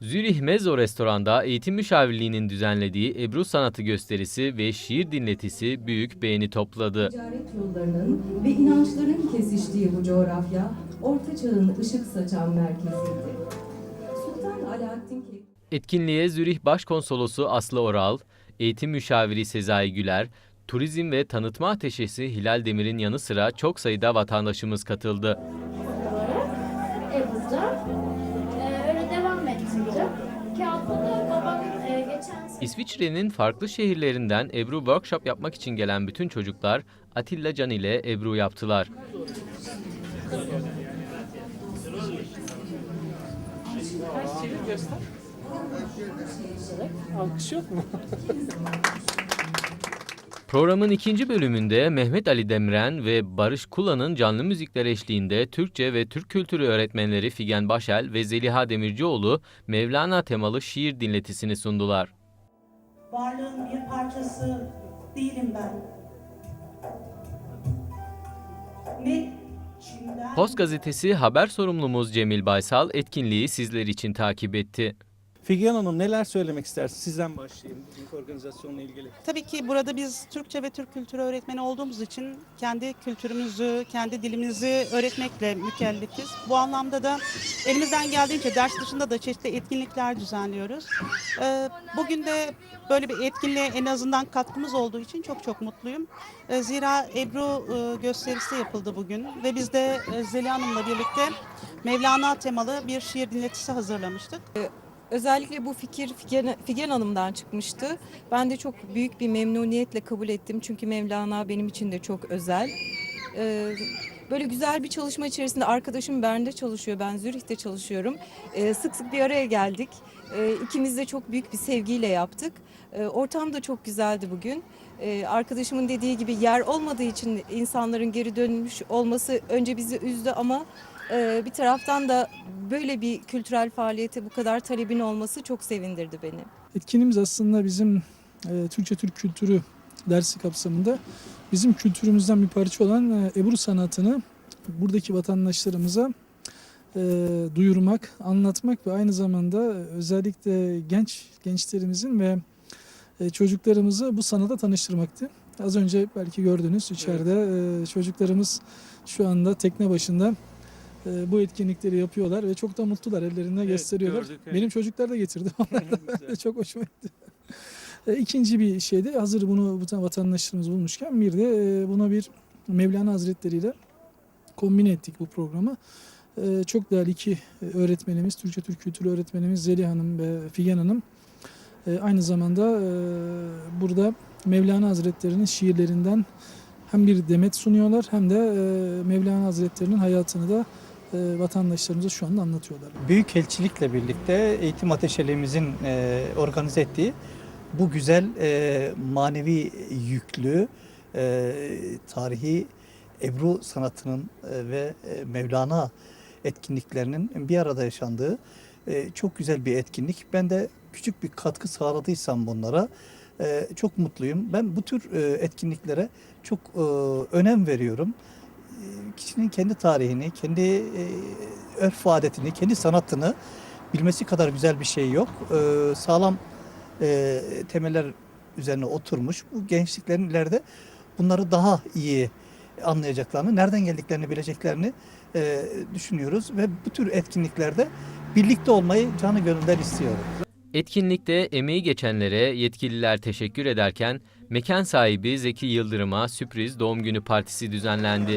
Zürih Mezzo Restoran'da eğitim müşavirliğinin düzenlediği Ebru sanatı gösterisi ve şiir dinletisi büyük beğeni topladı. Ticaret yollarının ve inançların kesiştiği bu coğrafya, Orta Çağ'ın ışık saçan merkeziydi. Sultan Alaaddin Keykubat Etkinliğe Zürih Başkonsolosu Aslı Oral, eğitim müşaviri Sezai Güler, turizm ve tanıtma ateşesi Hilal Demir'in yanı sıra çok sayıda vatandaşımız katıldı. Ebru'da. İsviçre'nin farklı şehirlerinden Ebru workshop yapmak için gelen bütün çocuklar Atilla Can ile Ebru yaptılar. Alkış yok mu? Programın ikinci bölümünde Mehmet Ali Demren ve Barış Kula'nın canlı müzikler eşliğinde Türkçe ve Türk kültürü öğretmenleri Figen Başel ve Zeliha Demircioğlu Mevlana temalı şiir dinletisini sundular. Varlığın bir parçası değilim ben. Ne Post gazetesi haber sorumlumuz Cemil Baysal etkinliği sizler için takip etti. Figen Hanım neler söylemek istersiniz? Sizden başlayayım bugünkü organizasyonla ilgili. Tabii ki burada biz Türkçe ve Türk kültürü öğretmeni olduğumuz için kendi kültürümüzü, kendi dilimizi öğretmekle mükellefiz. Bu anlamda da elimizden geldiğince ders dışında da çeşitli etkinlikler düzenliyoruz. Ee, Bugün de böyle bir etkinliğe en azından katkımız olduğu için çok çok mutluyum. Ee, Zira Ebru e, gösterisi yapıldı bugün ve biz de e, Zeliha Hanım'la birlikte Mevlana temalı bir şiir dinletisi hazırlamıştık. Özellikle bu fikir Figen, Figen Hanım'dan çıkmıştı. Ben de çok büyük bir memnuniyetle kabul ettim. Çünkü Mevlana benim için de çok özel. Ee, böyle güzel bir çalışma içerisinde arkadaşım Bern'de çalışıyor. Ben Zürih'te çalışıyorum. Ee, sık sık bir araya geldik. Ee, ikimiz de çok büyük bir sevgiyle yaptık. Ee, ortam da çok güzeldi bugün. Ee, arkadaşımın dediği gibi yer olmadığı için insanların geri dönmüş olması önce bizi üzdü ama ee, bir taraftan da böyle bir kültürel faaliyete bu kadar talebin olması çok sevindirdi beni. Etkinliğimiz aslında bizim e, Türkçe Türk kültürü dersi kapsamında bizim kültürümüzden bir parça olan e, Ebru sanatını buradaki vatandaşlarımıza e, duyurmak, anlatmak ve aynı zamanda özellikle genç gençlerimizin ve e, çocuklarımızı bu sanata tanıştırmaktı. Az önce belki gördünüz içeride e, çocuklarımız şu anda tekne başında e, bu etkinlikleri yapıyorlar ve çok da mutlular ellerinde gösteriyorlar. gördük, evet. Benim çocuklar da getirdi. Onlar da çok hoşuma gitti. E, İkinci bir şey de hazır bunu vatandaşlarımız bulmuşken bir de e, buna bir Mevlana Hazretleri ile kombine ettik bu programı. E, Çok değerli iki e, öğretmenimiz, Türkçe Türk Kültürü öğretmenimiz Zeliha Hanım ve Figen Hanım e, aynı zamanda e, burada Mevlana Hazretleri'nin şiirlerinden hem bir demet sunuyorlar hem de e, Mevlana Hazretleri'nin hayatını da e, vatandaşlarımıza şu anda anlatıyorlar. Büyükelçilikle birlikte eğitim ateşeliğimizin e, organize ettiği bu güzel e, manevi yüklü e, tarihi Ebru sanatının ve Mevlana etkinliklerinin bir arada yaşandığı çok güzel bir etkinlik. Ben de küçük bir katkı sağladıysam bunlara çok mutluyum. Ben bu tür etkinliklere çok önem veriyorum. Kişinin kendi tarihini, kendi e, örf adetini, kendi sanatını bilmesi kadar güzel bir şey yok. E, sağlam e, temeller üzerine oturmuş. Bu gençliklerin ileride bunları daha iyi anlayacaklarını, nereden geldiklerini bileceklerini e, düşünüyoruz ve bu tür etkinliklerde birlikte olmayı canı gönülden istiyorum. Etkinlikte emeği geçenlere yetkililer teşekkür ederken mekan sahibi Zeki Yıldırım'a sürpriz doğum günü partisi düzenlendi.